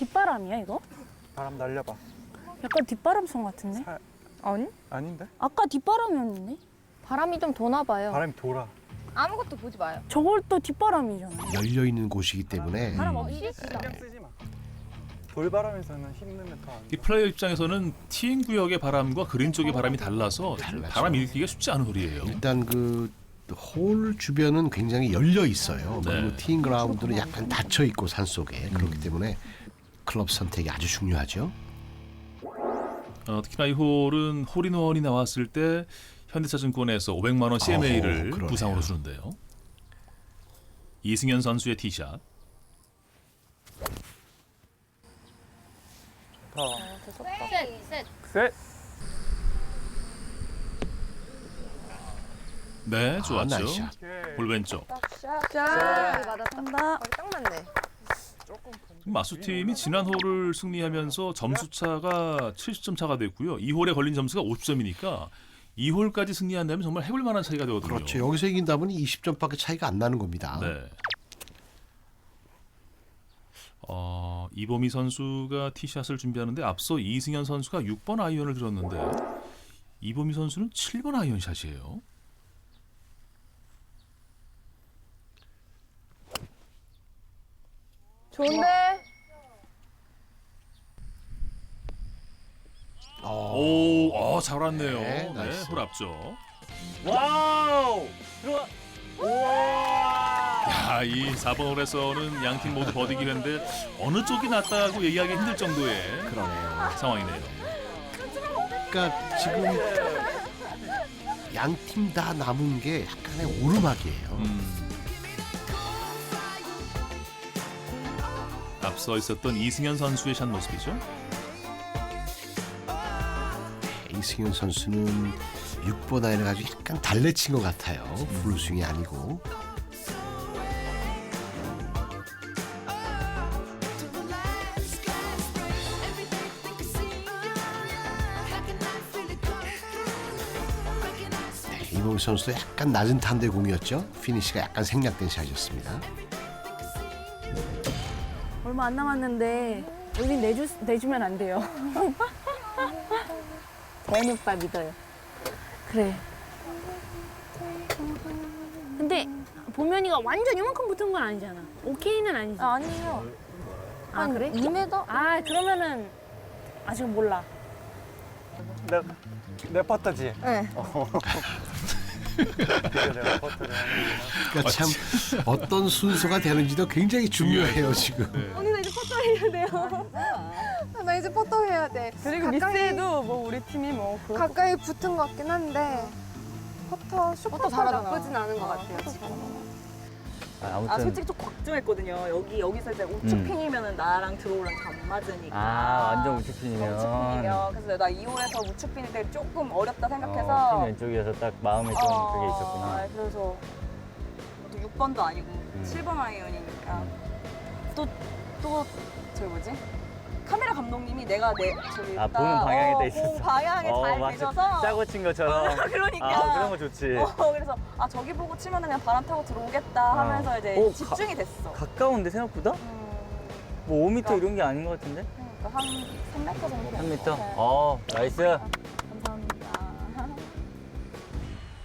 뒷바람이야 이거? 바람 날려봐. 약간 뒷바람송 같은데? 살 아니? 아닌데? 아까 뒷바람이었는데? 바람이 좀 도나 봐요. 바람이 돌아. 아무것도 보지 마요. 저걸 또 뒷바람이잖아. 열려 있는 곳이기 때문에 바람 어, 없이? 신경 쓰지 마. 돌바람에서는 힘내면 더안 이 돼. 플레이어 입장에서는 티인 구역의 바람과 그린 쪽의 바람이 달라서. 바람 일으키기가 쉽지 않은 홀이에요. 일단 그 홀 주변은 굉장히 열려 있어요. 네. 그리고 티잉 그라운드는 약간 닫혀 있고 산 속에 그렇기 때문에 클럽 선택이 아주 중요하죠. 어, 특히나 이 홀은 홀인원이 나왔을 때 현대차증권에서 500만 원 CMA를 어허. 부상으로 주는데요. 이승현 선수의 티샷. 더. 셋, 셋. 셋. 네, 좋았죠. 아, 나이스 샷. 볼 왼쪽. 자, 맞았다. 간다. 머리 딱 맞네. 마수 팀이 지난 홀을 승리하면서 점수 차가 70점 차가 됐고요. 이 홀에 걸린 점수가 50점이니까 이 홀까지 승리한다면 정말 해볼 만한 차이가 되거든요. 그렇죠. 여기서 이긴다면 20점밖에 차이가 안 나는 겁니다. 네. 어, 이보미 선수가 티샷을 준비하는데 앞서 이승현 선수가 6번 아이언을 들었는데 이보미 선수는 7번 아이언 샷이에요. 좋은데? 어, 오, 어, 잘 왔네요. 네, 네, 나이스. 홀 앞쪽. 와우! 들어와. 우와! 야, 이 4번 홀에서는 양 팀 모두 버디 기회인데 어느 쪽이 낫다고 얘기하기 힘들 정도의 그러네요. 상황이네요. 그러니까 지금 양 팀 다 남은 게 약간의 오르막이에요. 음. 앞서 있었던 이승현 선수의 샷 모습이죠. 이승현 선수는 6번 아이를 가지고 약간 달래친 것 같아요. 풀스윙이 아니고. 네, 이봉 선수도 약간 낮은 탄대 공이었죠. 피니시가 약간 생략된 샷이었습니다. 얼마 안 남았는데 여기 내주, 내주면 안 돼요. 대현이 오빠 믿어요. 그래. 근데 보면이가 완전 이만큼 붙은 건 아니잖아. 오케이는 아니지. 아, 아니에요. 아, 그래? 2m? 아 그러면은 아직 몰라. 내, 내 퍼터지. 네. 하는구나. 그러니까 참 어떤 순서가 되는지도 굉장히 중요해요 지금. 언니, 나 이제 퍼터 해야 돼요. 나 이제 퍼터 해야 돼. 그리고 가까이- 미스에도 뭐 우리 팀이 뭐 가까이 붙은 것 같긴 한데 퍼터 슈퍼 잘하잖아. 나쁘진 않은 것 같아요. 지금. 아, 아무튼. 아 솔직히 좀 걱정했거든요. 여기 여기서 이제 우측핀이면 은 나랑 드로우랑 잘 맞으니까. 아, 완전 우측핀이면. 우측핀이면 그래서 나 2호에서 우측핀일 때 조금 어렵다 어, 생각해서. 핀 왼쪽이어서 딱 마음에 좀 어, 그게 있었구나. 네, 그래서 또 6번도 아니고 음. 7번 아이언이니까 또 또 저기 뭐지? 감독님이 내가 내 저기 아, 딱, 보는 방향에 어, 돼 있었어. 보는 방향에 잘 맞아. 되셔서 짜고 친 것처럼. 그러니까 아, 그런 거 좋지. 어, 그래서 아 저기 보고 치면 그냥 바람 타고 들어오겠다 하면서 이제 오, 집중이 됐어. 가까운데 생각보다? 음, 뭐 5m 이런 게 아닌 것 같은데? 그러니까 한 3m 정도. 3m? 네. 어, 나이스.